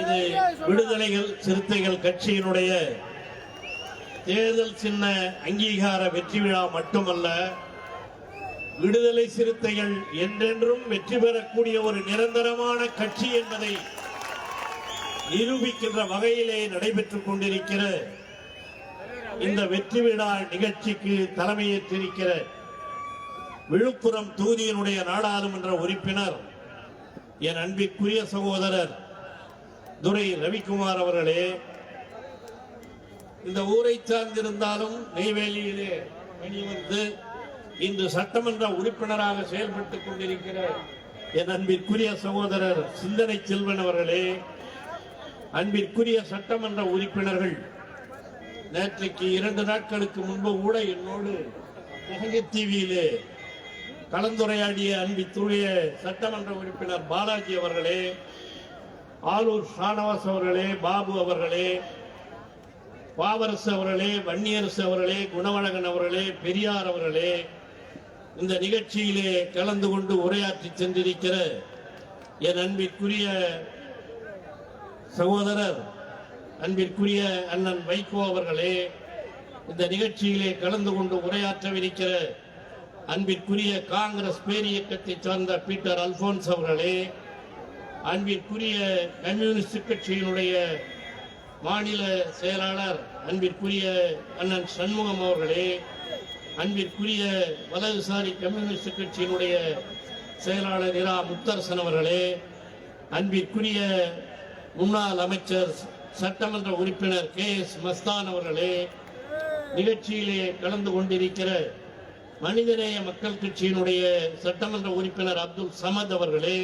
இது விடுதலைகள் சிறுத்தைகள் கட்சியினுடைய தேர்தல் சின்ன அங்கீகார வெற்றி விழா மட்டுமல்ல விடுதலை சிறுத்தைகள் என்றென்றும் வெற்றி பெறக்கூடிய ஒரு நிரந்தரமான கட்சி என்பதை நிரூபிக்கின்ற வகையிலே நடைபெற்றுக் கொண்டிருக்கிற இந்த வெற்றி விழா நிகழ்ச்சிக்கு தலைமையேற்றிருக்கிற விழுப்புரம் தொகுதியினுடைய நாடாளுமன்ற உறுப்பினர் என் அன்பிற்குரிய சகோதரர் துரை ரவிக்குமார் அவர்களே இந்த ஊரை சார்ந்திருந்தாலும் நெய்வேலியிலே வெளிவந்து இன்று சட்டமன்ற உறுப்பினராக செயல்பட்டுக் கொண்டிருக்கிற என் அன்பிற்குரிய சகோதரர் சிந்தனை செல்வன் அவர்களே அன்பிற்குரிய சட்டமன்ற உறுப்பினர்கள் நேற்றைக்கு இரண்டு நாட்களுக்கு முன்பு கூட என்னோடு தீவியிலே டிவியிலே கலந்துரையாடிய அன்பிற்குரிய சட்டமன்ற உறுப்பினர் பாலாஜி அவர்களே ஆலூர் ஷானவாஸ் அவர்களே பாபு அவர்களே பாவரசு அவர்களே வன்னியரசு அவர்களே குணவழகன் அவர்களே பெரியார் அவர்களே இந்த நிகழ்ச்சியிலே கலந்து கொண்டு உரையாற்றி சென்றிருக்கிற என் அன்பிற்குரிய சகோதரர் அன்பிற்குரிய அண்ணன் வைகோ அவர்களே இந்த நிகழ்ச்சியிலே கலந்து கொண்டு உரையாற்றவிருக்கிற அன்பிற்குரிய காங்கிரஸ் பேரியக்கத்தை சார்ந்த பீட்டர் அல்போன்ஸ் அவர்களே அன்பிற்குரிய கம்யூனிஸ்ட் கட்சியினுடைய மாநில செயலாளர் அன்பிற்குரிய அண்ணன் சண்முகம் அவர்களே அன்பிற்குரிய வலதுசாரி கம்யூனிஸ்ட் கட்சியினுடைய செயலாளர் இரா முத்தரசன் அவர்களே அன்பிற்குரிய முன்னாள் அமைச்சர் சட்டமன்ற உறுப்பினர் கே எஸ் மஸ்தான் அவர்களே நிகழ்ச்சியிலே கலந்து கொண்டிருக்கிற மனிதநேய மக்கள் கட்சியினுடைய சட்டமன்ற உறுப்பினர் அப்துல் சமத் அவர்களே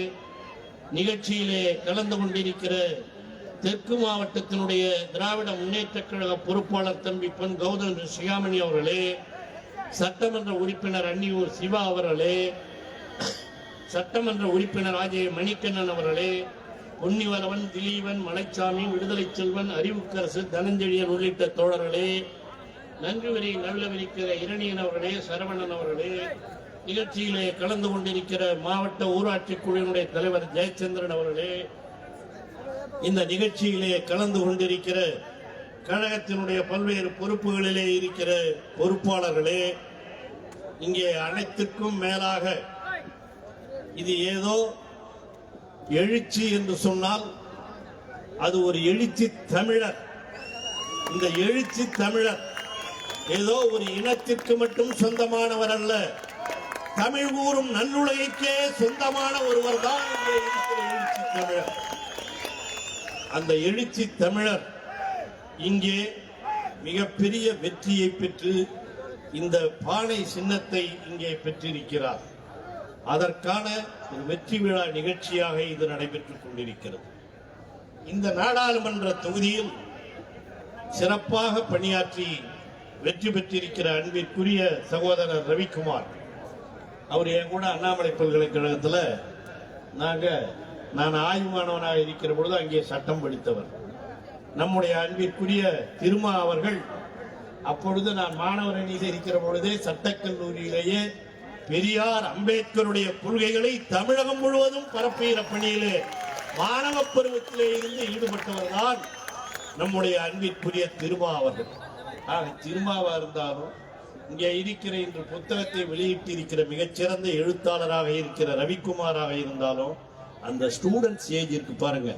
நிகழ்ச்சியிலே கலந்து கொண்டிருக்கிற தெற்கு மாவட்டத்தினுடைய திராவிட முன்னேற்ற கழக பொறுப்பாளர் தம்பி பொன் கௌதம் சிகாமணி அவர்களே சட்டமன்ற உறுப்பினர் அன்னியூர் சிவா அவர்களே சட்டமன்ற உறுப்பினர் ஆஜய மணிக்கண்ணன் அவர்களே பொன்னிவரவன் திலீவன் மலைச்சாமி விடுதலை செல்வன் அறிவுக்கரசு தனஞ்செழியன் உள்ளிட்ட தோழர்களே நன்றி நல்லவிருக்கிற இரணியன் அவர்களே சரவணன் அவர்களே. நிகழ்ச்சியிலே கலந்து கொண்டிருக்கிற மாவட்ட ஊராட்சி குழுவினுடைய தலைவர் ஜெயச்சந்திரன் அவர்களே. இந்த நிகழ்ச்சியிலே கலந்து கொண்டிருக்கிற கழகத்தினுடைய பல்வேறு பொறுப்புகளிலே இருக்கிற பொறுப்பாளர்களே இங்கே அனைத்துக்கும் மேலாக இது ஏதோ எழுச்சி என்று சொன்னால் அது ஒரு எழுச்சி தமிழர். இந்த எழுச்சி தமிழர் ஏதோ ஒரு இனத்திற்கு மட்டும் சொந்தமானவர் அல்ல. தமிழ் கூறும் நல்லுலகைக்கே சொந்தமான ஒருவர் தான் எழுச்சி தமிழர். அந்த எழுச்சி தமிழர் இங்கே மிகப்பெரிய வெற்றியை பெற்று இந்த பானை சின்னத்தை இங்கே பெற்றிருக்கிறார். அதற்கான ஒரு வெற்றி விழா நிகழ்ச்சியாக இது நடைபெற்றுக் கொண்டிருக்கிறது. இந்த நாடாளுமன்ற தொகுதியில் சிறப்பாக பணியாற்றி வெற்றி பெற்றிருக்கிற அன்பிற்குரிய சகோதரர் ரவிக்குமார். அவர் என் கூட அண்ணாமலை பல்கலைக்கழகத்தில் நாங்கள் நான் ஆய்வு மாணவனாக இருக்கிற பொழுது அங்கே சட்டம் படித்தவர். நம்முடைய அன்பிற்குரிய திருமா அவர்கள் அப்பொழுது நான் மாணவர் அணியில் இருக்கிற பொழுதே சட்டக்கல்லூரியிலேயே பெரியார் அம்பேத்கருடைய கொள்கைகளை தமிழகம் முழுவதும் பரப்புகிற பணியிலே மாணவ பருவத்திலே இருந்து ஈடுபட்டவர் தான் நம்முடைய அன்பிற்குரிய திருமா அவர்கள். ஆக திருமாவா இருந்தாலும் இங்கே இருக்கிற இன்று புத்தகத்தை வெளியிட்டு இருக்கிற மிகச்சிறந்த எழுத்தாளராக இருக்கிற ரவிக்குமாராக இருந்தாலும் அந்த ஸ்டூடெண்ட்ஸ் ஏஜ் இருக்கு பாருங்க.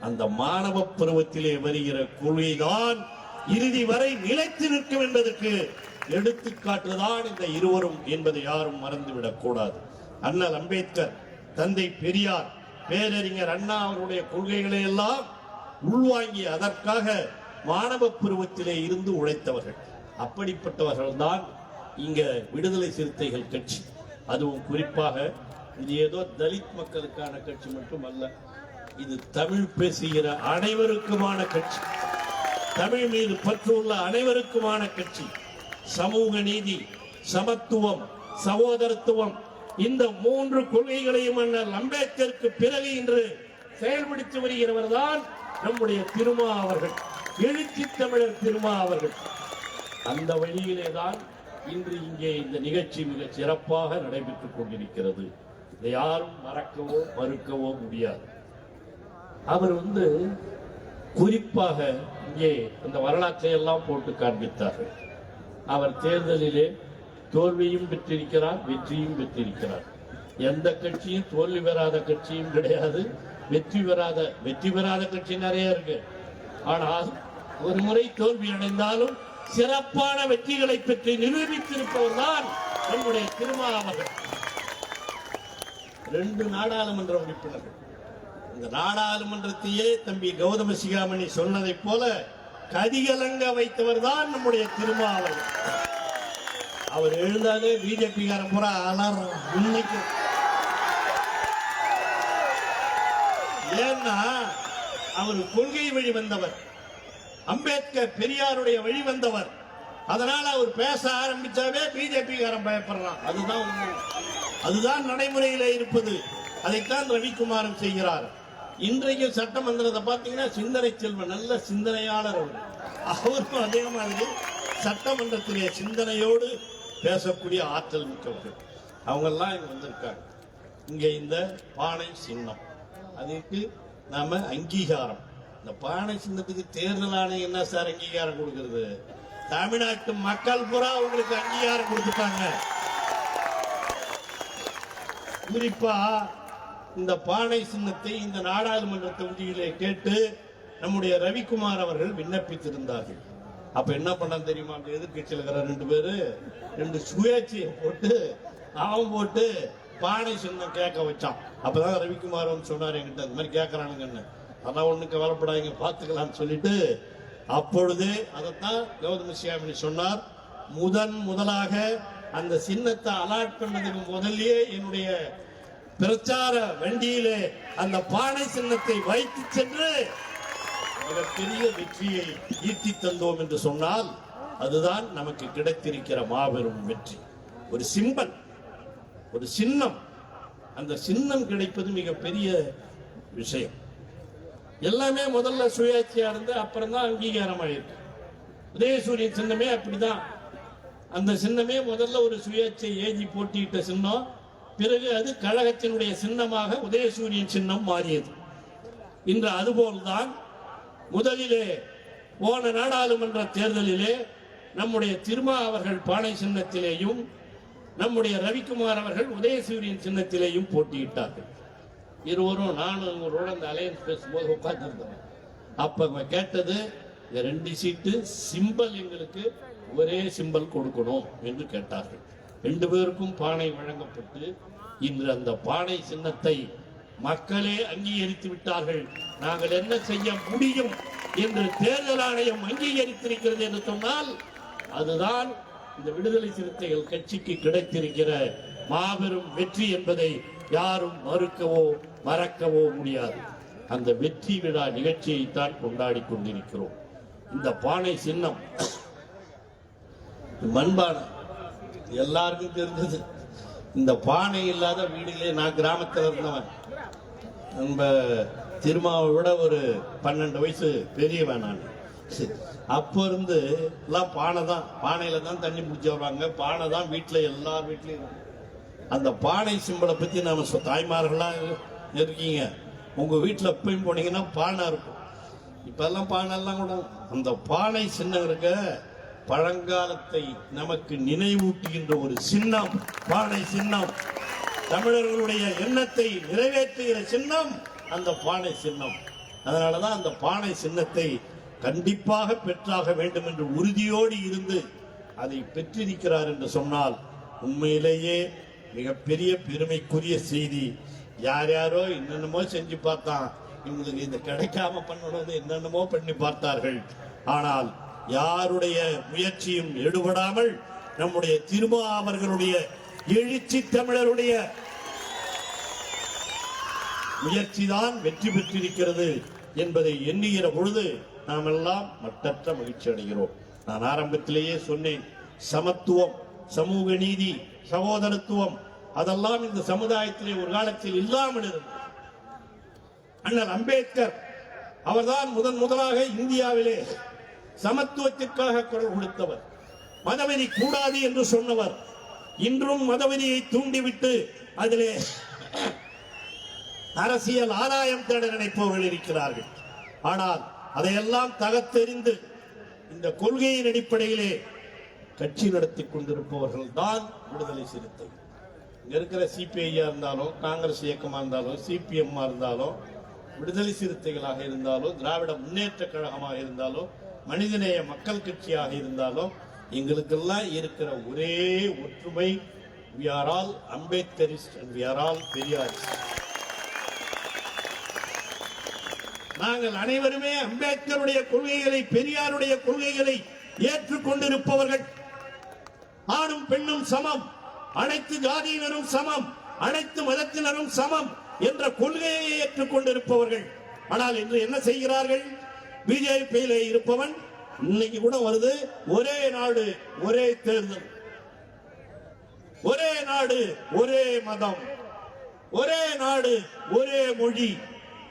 அந்த மாணவ பருவத்திலே வருகிற கொள்கைதான் இறுதி வரை நிலைத்து நிற்கும் என்பதற்கு எடுத்துக்காட்டுதான் இந்த இருவரும் என்பதை யாரும் மறந்துவிடக் கூடாது. அண்ணல் அம்பேத்கர் தந்தை பெரியார் பேரறிஞர் அண்ணா அவருடைய கொள்கைகளை எல்லாம் உள்வாங்கி அதற்காக மாணவ பருவத்திலே இருந்து உழைத்தவர்கள். அப்படிப்பட்டவர்கள் தான் இங்க விடுதலை சிறுத்தைகள் கட்சி. அதுவும் குறிப்பாக இது ஏதோ தலித் மக்களுக்கான கட்சி மட்டும் அல்ல இது தமிழ் பேசுகிற அனைவருக்குமான கட்சி. தமிழ் மீது பற்றுள்ள அனைவருக்குமான கட்சி. சமூக நீதி சமத்துவம் சகோதரத்துவம் இந்த மூன்று கொள்கைகளையும் அண்ணல் அம்பேத்கருக்கு பிறகு இன்று செயல்படுத்தி வருகிறவர் தான் நம்முடைய திருமா அவர்கள். எழுச்சி தமிழர் திருமா அவர்கள். அந்த வழியிலே தான் இன்று இங்கே இந்த நிகழ்ச்சி மிக சிறப்பாக நடைபெற்றுக் கொண்டிருக்கிறது. இதை யாரும் மறக்கவோ மறுக்கவோ முடியாது. அவர் வந்து குறிப்பாக இங்கே அந்த வரலாற்றை எல்லாம் போட்டு காண்பித்தார்கள். அவர் தேர்தலிலே தோல்வியும் பெற்றிருக்கிறார் வெற்றியும் பெற்றிருக்கிறார். எந்த கட்சியும் தோல்வி பெறாத கட்சியும் கிடையாது. வெற்றி பெறாத வெற்றி பெறாத கட்சி நிறைய இருக்கு. ஆனால் ஒரு முறை தோல்வி அடைந்தாலும் சிறப்பான வெற்றிகளை பெற்று நிரூபித்திருப்பவர் தான் நம்முடைய திருமாவர்கள் ரெண்டு நாடாளுமன்ற உறுப்பினர்கள். இந்த நாடாளுமன்றத்தையே தம்பி கௌதம சிகாமணி சொன்னதைப் போல கதிகலங்க வைத்தவர் தான் நம்முடைய திருமாவளவன். அவர் எழுந்தாலே பிஜேபி காரன் பூரா அலறான் இன்னைக்கு ஏன்னா அவர் கொள்கை வழி வந்தவர். அம்பேத்கர் பெரியாருடைய வழி வந்தவர். அதனால அவர் பேச ஆரம்பிச்சாவே பிஜேபிகாரன் பயப்படுறான். அதுதான் உண்மை. அதுதான் நடைமுறையில இருப்பது. அதைத்தான் ரவிக்குமாரன் செய்கிறார். இன்றைக்கு சட்டமன்றத்தை பார்த்தீங்கன்னா சிந்தனை செல்வன் நல்ல சிந்தனையாளர் அவர். அவரும் அதே மாதிரி சட்டமன்றத்திலே சிந்தனையோடு பேசக்கூடிய ஆற்றல் மிக்கவர்கள் அவங்கெல்லாம் இங்கே வந்திருக்காங்க. இங்கே இந்த பானை சின்னம். அதுக்கு நாம அங்கீகாரம். இந்த பானை சின்னத்துக்கு தேர்தல் ஆணையம் என்ன சார் அங்கீகாரம் கொடுக்கிறது? தமிழ்நாட்டு மக்கள் பூரா உங்களுக்கு அங்கீகாரம் கொடுத்துட்டாங்க. குறிப்பா இந்த பானை சின்னத்தை இந்த நாடாளுமன்ற தொகுதியிலே கேட்டு நம்முடைய ரவிக்குமார் அவர்கள் விண்ணப்பித்திருந்தார்கள். அப்ப என்ன பண்ண தெரியுமா? அந்த எதிர்கட்சியில் இருக்கிற ரெண்டு பேரு ரெண்டு சுயேட்சையை போட்டு அவன் போட்டு பானை சின்னம் கேட்க வச்சான். அப்பதான் ரவிக்குமார் வந்து சொன்னார் என்கிட்ட இந்த மாதிரி கேட்கறானுங்கன்னு அதான் ஒண்ணு கவலைப்படாதீங்க பார்த்துக்கலாம்னு சொல்லிட்டு அப்பொழுதே அதைத்தான் கௌதம சியாமினி சொன்னார். முதன் முதலாக அந்த சின்னத்தை அலாட் பண்ணதுக்கு முதல்லயே என்னுடைய பிரச்சார வண்டியிலே அந்த பானை சின்னத்தை வைத்து சென்று மிகப்பெரிய வெற்றியை ஈட்டி தந்தோம் என்று சொன்னால் அதுதான் நமக்கு கிடைத்திருக்கிற மாபெரும் வெற்றி. ஒரு சிம்பல் ஒரு சின்னம். அந்த சின்னம் கிடைப்பது மிகப்பெரிய விஷயம். எல்லாமே முதல்ல சுயாட்சியா இருந்து அப்புறம் தான் அங்கீகாரம் ஆயிருக்கு உதயசூரியன் சின்னமே அப்படிதான். அந்த சின்னமே முதல்ல ஒரு சுயேட்சை ஏஜி போட்டியிட்ட சின்னம் பிறகு அது கழகத்தினுடைய சின்னமாக உதயசூரியன் சின்னம் மாறியது. இன்று அதுபோல்தான் முதலிலே போன நாடாளுமன்ற தேர்தலிலே நம்முடைய திருமா அவர்கள் பானை சின்னத்திலேயும் நம்முடைய ரவிக்குமார் அவர்கள் உதயசூரியன் சின்னத்திலேயும் போட்டியிட்டார்கள். இருவரும் நானும் இவங்களோட அந்த அலையன்ஸ் பேசும்போது உட்காந்துருந்தோம் அப்போ அவங்க கேட்டது இந்த ரெண்டு சீட்டு சிம்பல் எங்களுக்கு ஒரே சிம்பல் கொடுக்கணும் என்று கேட்டார்கள். ரெண்டு பேருக்கும் பானை வழங்கப்பட்டு இன்று அந்த பானை சின்னத்தை மக்களே அங்கீகரித்து விட்டார்கள். நாங்கள் என்ன செய்ய முடியும் என்று தேர்தல் ஆணையம் அங்கீகரித்திருக்கிறது என்று சொன்னால் அதுதான் இந்த விடுதலை சிறுத்தைகள் கட்சிக்கு கிடைத்திருக்கிற மாபெரும் வெற்றி என்பதை யாரும் மறுக்கவோ மறக்கவோ முடியாது. அந்த வெற்றி விழா நிகழ்ச்சியைத்தான் கொண்டாடி கொண்டிருக்கிறோம். இந்த பானை சின்னம் மண்பானை எல்லாருக்கும் தெரிஞ்சது. இந்த பானை இல்லாத வீடுகளே நான் கிராமத்தில் இருந்தவன். நம்ம திருமாவை விட ஒரு பன்னெண்டு வயசு பெரியவன் நான். அப்போ இருந்து எல்லாம் பானை தான் பானையில தான் தண்ணி பிடிச்சி வருவாங்க. பானை தான் வீட்டில் எல்லார் வீட்லேயும் இருக்கும். அந்த பானை சிம்பலை பத்தி நாம சொ- தாய்மார்களா இருக்கீங்க. உங்க வீட்டில் எப்பயும் போனீங்கன்னா பானை இருக்கும். இப்பெல்லாம் பானைல்லாம் கூட அந்த பானை சின்னம் இருக்க பழங்காலத்தை நமக்கு நினைவூட்டுகின்ற ஒரு சின்னம். பானை சின்னம். தமிழர்களுடைய எண்ணத்தை நிறைவேற்றுகிற சின்னம் அந்த பானை சின்னம். அதனாலதான் அந்த பானை சின்னத்தை கண்டிப்பாக பெற்றாக வேண்டும் என்று உறுதியோடு இருந்து அதை பெற்றிருக்கிறார் என்று சொன்னால் உண்மையிலேயே மிகப்பெரிய பெருமைக்குரிய செய்தி. யார் யாரோ என்னென்னமோ செஞ்சு பார்த்தான். இவங்களுக்கு இது கிடைக்காம பண்ணணும்னு என்னென்னமோ பண்ணி பார்த்தார்கள். ஆனால் யாருடைய முயற்சியும் எடுபடாமல் நம்முடைய திருமா அவர்களுடைய எழுச்சி தமிழருடைய முயற்சிதான் வெற்றி பெற்றிருக்கிறது என்பதை எண்ணுகிற பொழுது நாம் எல்லாம் மட்டற்ற மகிழ்ச்சி அடைகிறோம். நான் ஆரம்பத்திலேயே சொன்னேன் சமத்துவம் சமூக நீதி சகோதரத்துவம் அதெல்லாம் இந்த சமுதாயத்திலே ஒரு காலத்தில் இல்லாமல் இருந்தது. அண்ணல் அம்பேத்கர் அவர்தான் முதன் முதலாக இந்தியாவிலே சமத்துவத்திற்காக குரல் கொடுத்தவர். மதவெறி கூடாது என்று சொன்னவர். இன்றும் மதவெறியை தூண்டிவிட்டு அதிலே அரசியல் ஆதாயம் தேட நினைப்பவர்கள் இருக்கிறார்கள். ஆனால் அதையெல்லாம் தகத்தெறிந்து இந்த கொள்கையின் அடிப்படையிலே கட்சி நடத்தி கொண்டிருப்பவர்கள் தான் விடுதலை சிறுத்தை இங்க இருக்கிற சிபிஐயா இருந்தாலும் காங்கிரஸ் இயக்கமா இருந்தாலும் சிபிஎம் இருந்தாலும் விடுதலை சிறுத்தைகளாக இருந்தாலும் திராவிட முன்னேற்ற கழகமாக இருந்தாலும் மனிதநேய மக்கள் கட்சியாக இருந்தாலும் எங்களுக்கெல்லாம் இருக்கிற ஒரே ஒற்றுமை we are all Ambedkarist and we are all Periyarist நாங்கள் அனைவருமே அம்பேத்கருடைய கொள்கைகளை பெரியாருடைய கொள்கைகளை ஏற்றுக்கொண்டிருப்பவர்கள். ஆணும் பெண்ணும் சமம். அனைத்து ஜாதியினரும் சமம். அனைத்து மதத்தினரும் சமம் என்ற கொள்கையை ஏற்றுக்கொண்டிருப்பவர்கள் ஆனால் இன்று என்ன செய்கிறார்கள்? பிஜேபியிலே இருப்பவன் இன்னைக்கு கூட வருது. ஒரே நாடு ஒரே தேர்தல். ஒரே நாடு ஒரே மதம். ஒரே நாடு ஒரே மொழி.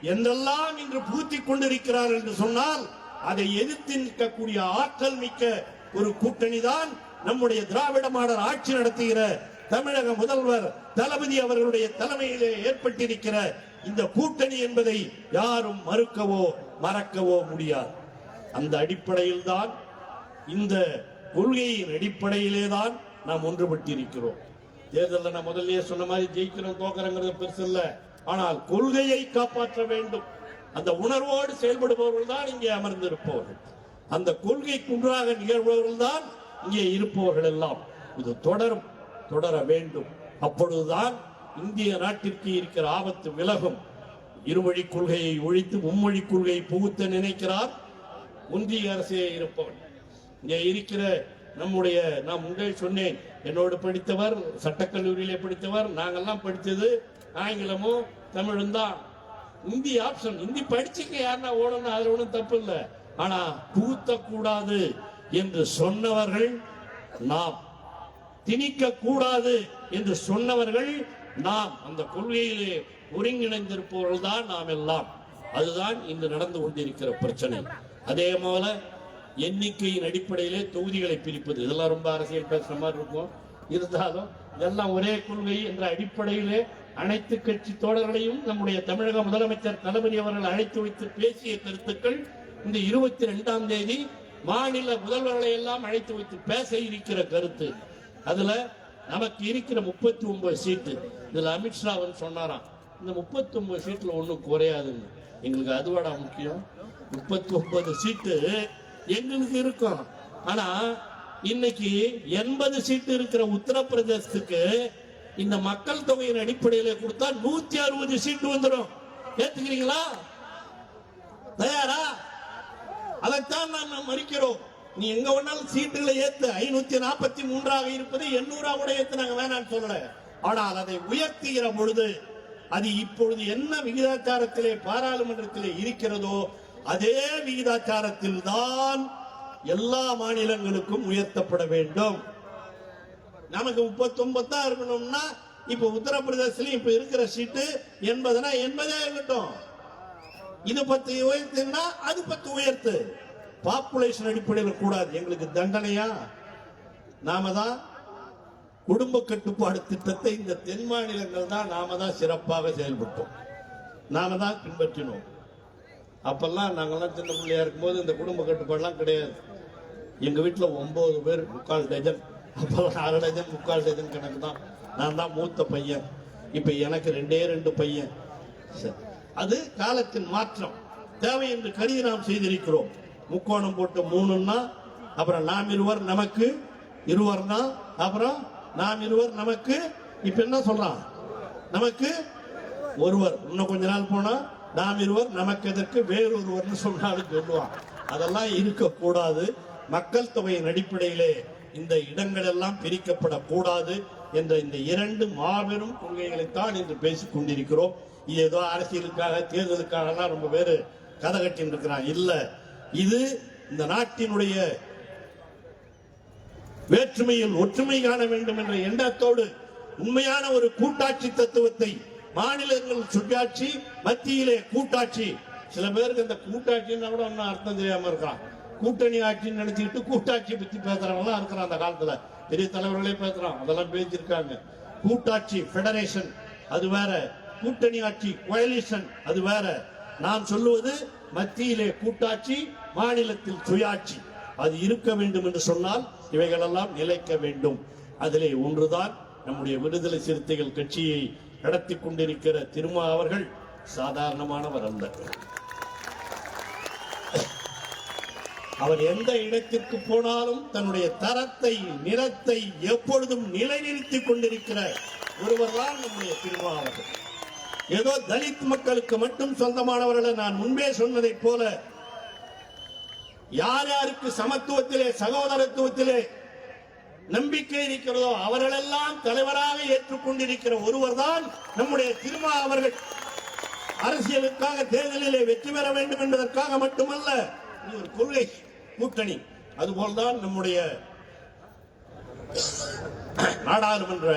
என்றெல்லாம் இன்று பூத்திக் கொண்டிருக்கிறார்கள் என்று சொன்னால் அதை எதிர்த்து நிற்கக்கூடிய ஆற்றல் மிக்க ஒரு கூட்டணி தான் நம்முடைய திராவிட மாடல் ஆட்சி நடத்துகிற தமிழக முதல்வர் தளபதி அவர்களுடைய தலைமையிலே ஏற்பட்டிருக்கிற இந்த கூட்டணி என்பதை யாரும் மறுக்கவோ மறக்கவோ முடியாது. அந்த அடிப்படையில் தான் இந்த கொள்கையின் அடிப்படையிலே தான் நாம் ஒன்றுபட்டிருக்கிறோம். தேர்தலில் நான் முதல்லயே சொன்ன மாதிரி ஜெயிக்கிறோம் தோக்கிறோங்கிறது பெருசு இல்ல. ஆனால் கொள்கையை காப்பாற்ற வேண்டும். அந்த உணர்வோடு செயல்படுபவர்கள் தான் இங்கே அமர்ந்திருப்பவர்கள். அந்த கொள்கை குன்றாக நிகழ்பவர்கள் தான் இங்கே இருப்பவர்கள் எல்லாம் இது தொடரும் தொடர வேண்டும். அப்பொழுதுதான் இந்திய நாட்டிற்கு இருக்கிற ஆபத்து விலகும். இருமொழி கொள்கையை ஒழித்து மும்மொழி கொள்கையை புகுத்த நினைக்கிறார் ஒன்றிய அரசே இருப்பவன். இங்கே இருக்கிற நம்முடைய நான் முன்னே சொன்னேன் என்னோடு படித்தவர் சட்டக்கல்லூரியிலே படித்தவர் நாங்கெல்லாம் படித்தது ஆங்கிலமும் தமிழும் தான். இந்தி ஆப்ஷன் இந்தி படிச்சுக்க யாருன்னா ஓடணும் அதில் ஒன்றும் தப்பு இல்லை. ஆனால் புகுத்தக்கூடாது. என்று சொன்னவர்கள் நாம் திணிக்க கூடாது என்று சொன்னவர்கள் நாம் அந்த கொள்கையிலே ஒருங்கிணைந்திருப்பவர்கள் தான் நாம் எல்லாம். அதுதான் இன்று நடந்து கொண்டிருக்கிற பிரச்சனை. அதே போல எண்ணிக்கையின் அடிப்படையிலே தொகுதிகளை பிரிப்பது. இதெல்லாம் ரொம்ப அரசியல் பேசுற மாதிரி இருக்கும். இருந்தாலும் இதெல்லாம் ஒரே கொள்கை என்ற அடிப்படையிலே அனைத்து கட்சி தோழர்களையும் நம்முடைய தமிழக முதலமைச்சர் தளபதி அவர்கள் அழைத்து வைத்து பேசிய கருத்துக்கள் இந்த இருபத்தி ரெண்டாம் தேதி மாநில முதல்வர்களை எல்லாம் அழைத்து வைத்து பேச இருக்கிற கருத்து அதுல நமக்கு இருக்கிற முப்பத்தி ஒன்பது சீட்டு. இதுல அமித்ஷா வந்து சொன்னாராம் இந்த முப்பத்தி ஒன்பது சீட்டுல ஒன்றும் குறையாதுன்னு எங்களுக்கு அதுவாடா முக்கியம். முப்பத்தி ஒன்பது சீட்டு எங்களுக்கு இருக்கும். ஆனா இன்னைக்கு எண்பது சீட்டு இருக்கிற உத்தரப்பிரதேசத்துக்கு இந்த மக்கள் தொகையின் அடிப்படையில கொடுத்தா நூத்தி அறுபது சீட்டு வந்துடும். ஏத்துக்கிறீங்களா? தயாரா? அதைத்தான் நாம் மறிக்கிறோம். நீ எங்க வேணாலும் சீட்டுகளை ஏத்து ஐநூத்தி நாற்பத்தி மூன்றாக இருப்பது எண்ணூறா கூட ஏத்து நாங்க வேணாம்னு சொல்லல. ஆனால் அதை உயர்த்துகிற பொழுது அது இப்பொழுது என்ன விகிதாச்சாரத்திலே பாராளுமன்றத்திலே இருக்கிறதோ அதே விகிதாச்சாரத்தில் தான் எல்லா மாநிலங்களுக்கும் உயர்த்தப்பட வேண்டும். நமக்கு முப்பத்தி தான் இருக்கணும்னா இப்ப உத்தரப்பிரதேசல இப்ப இருக்கிற சீட்டு எண்பதுனா எண்பதே இருக்கட்டும். இது பத்து உயர்த்துனா அது பத்து உயர்த்து. பாப்புலேஷன் அடிப்படையில் கூடாது. எங்களுக்கு தண்டனையா? நாம தான் குடும்ப கட்டுப்பாடு திட்டத்தை இந்த தென் மாநிலங்கள் தான் நாம தான் சிறப்பாக செயல்பட்டோம். நாம தான் பின்பற்றினோம். அப்பெல்லாம் நாங்கெல்லாம் சின்ன பிள்ளையா இருக்கும்போது இந்த குடும்ப கட்டுப்பாடுலாம் கிடையாது. எங்க வீட்டில் ஒன்பது பேர் முக்கால் டஜன். அப்பெல்லாம் அரை டஜன் முக்கால் டஜன் கணக்கு தான். நான் தான் மூத்த பையன். இப்ப எனக்கு ரெண்டே ரெண்டு பையன். சரி. அது காலத்தின் மாற்றம். தேவை என்று கருதி நாம் செய்திருக்கிறோம். முக்கோணம் போட்டு மூணுன்னா அப்புறம் நாம் இருவர் நமக்கு இருவர்னா அப்புறம் நாம் இருவர் நமக்கு இப்ப என்ன சொல்றான்? நமக்கு ஒருவர். இன்னும் கொஞ்ச நாள் போனா நாம் இருவர் நமக்கு எதற்கு? வேறொருவர்னு சொன்னாலும் சொல்லுவான். அதெல்லாம் இருக்கக்கூடாது. மக்கள் தொகையின் அடிப்படையிலே இந்த இடங்கள் எல்லாம் பிரிக்கப்படக்கூடாது என்ற இந்த இரண்டு மாபெரும் கொள்கைகளைத்தான் இன்று பேசிக் கொண்டிருக்கிறோம். இது ஏதோ அரசியலுக்காக தேர்தலுக்காக ரொம்ப பேரு கதை கட்டின்னு இருக்கிறான் இல்ல இது இந்த நாட்டினுடைய வேற்றுமையில் ஒற்றுமை காண வேண்டும் என்ற எண்ணத்தோடு உண்மையான ஒரு கூட்டாட்சி தத்துவத்தை மாநிலங்கள் சுட்டாட்சி மத்தியிலே கூட்டாட்சி. சில பேருக்கு இந்த கூட்டாட்சின்னா கூட ஒன்னும் அர்த்தம் தெரியாம இருக்கான். கூட்டணி ஆட்சின்னு நினைச்சுக்கிட்டு கூட்டாட்சி பத்தி பேசுறவங்களாம் இருக்கிறான் அந்த காலத்துல. பெரிய தலைவர்களே பேசுறான். அதெல்லாம் பேசியிருக்காங்க. கூட்டாட்சி ஃபெடரேஷன் அது வேற. கூட்டணி ஆட்சி கோயலிஷன் அது வேற. நான் சொல்லுவது மத்தியிலே கூட்டாட்சி மாநிலத்தில் சுயாட்சி. அது இருக்க வேண்டும் என்று சொன்னால் இவைகளெல்லாம் நிலைக்க வேண்டும். அதிலே ஒன்றுதான் நம்முடைய விடுதலை சிறுத்தைகள் கட்சியை நடத்தி கொண்டிருக்கிற திருமா அவர்கள் சாதாரணமானவர் அல்ல. அவர் எந்த இடத்திற்கு போனாலும் தன்னுடைய தரத்தை நிறத்தை எப்பொழுதும் நிலைநிறுத்திக் கொண்டிருக்கிற ஒருவர் தான் நம்முடைய திருமா அவர்கள். ஏதோ தலித் மக்களுக்கு மட்டும் சொந்தமானவர்களை நான் முன்பே சொன்னதைப் போல யார் யாருக்கு சமத்துவத்திலே சகோதரத்துவத்திலே நம்பிக்கை இருக்கிறதோ அவர்களெல்லாம் தலைவராக ஏற்றுக்கொண்டிருக்கிற ஒருவர் தான் நம்முடைய திருமா அவர்கள். அரசியலுக்காக தேர்தலிலே வெற்றி பெற வேண்டும் என்பதற்காக மட்டுமல்ல ஒரு கொள்கை கூட்டணி. அதுபோல்தான் நம்முடைய நாடாளுமன்ற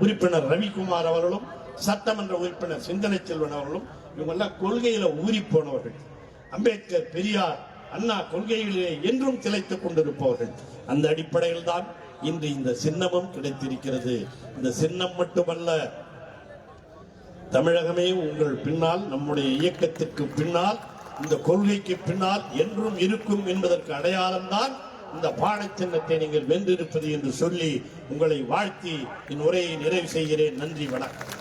உறுப்பினர் ரவிக்குமார் அவர்களும் சட்டமன்ற உறுப்பினர் சிந்தனை செல்வன் அவர்களும் இவங்கெல்லாம் கொள்கையில ஊறி போனவர்கள் அம்பேத்கர் பெரியார் அண்ணா கொள்கைகளிலே என்றும் திளைத்துக் கொண்டிருப்பவர்கள். அந்த அடிப்படையில் தான் இன்று இந்த சின்னமும் கிடைத்திருக்கிறது. இந்த சின்னம் மட்டுமல்ல தமிழகமே உங்கள் பின்னால் நம்முடைய இயக்கத்திற்கு பின்னால் இந்த கொள்கைக்கு பின்னால் என்றும் இருக்கும் என்பதற்கு அடையாளம்தான் இந்த பாடச்சின்னத்தை நீங்கள் வென்றிருப்பது என்று சொல்லி உங்களை வாழ்த்தி என் உரையை நிறைவு செய்கிறேன். நன்றி வணக்கம்.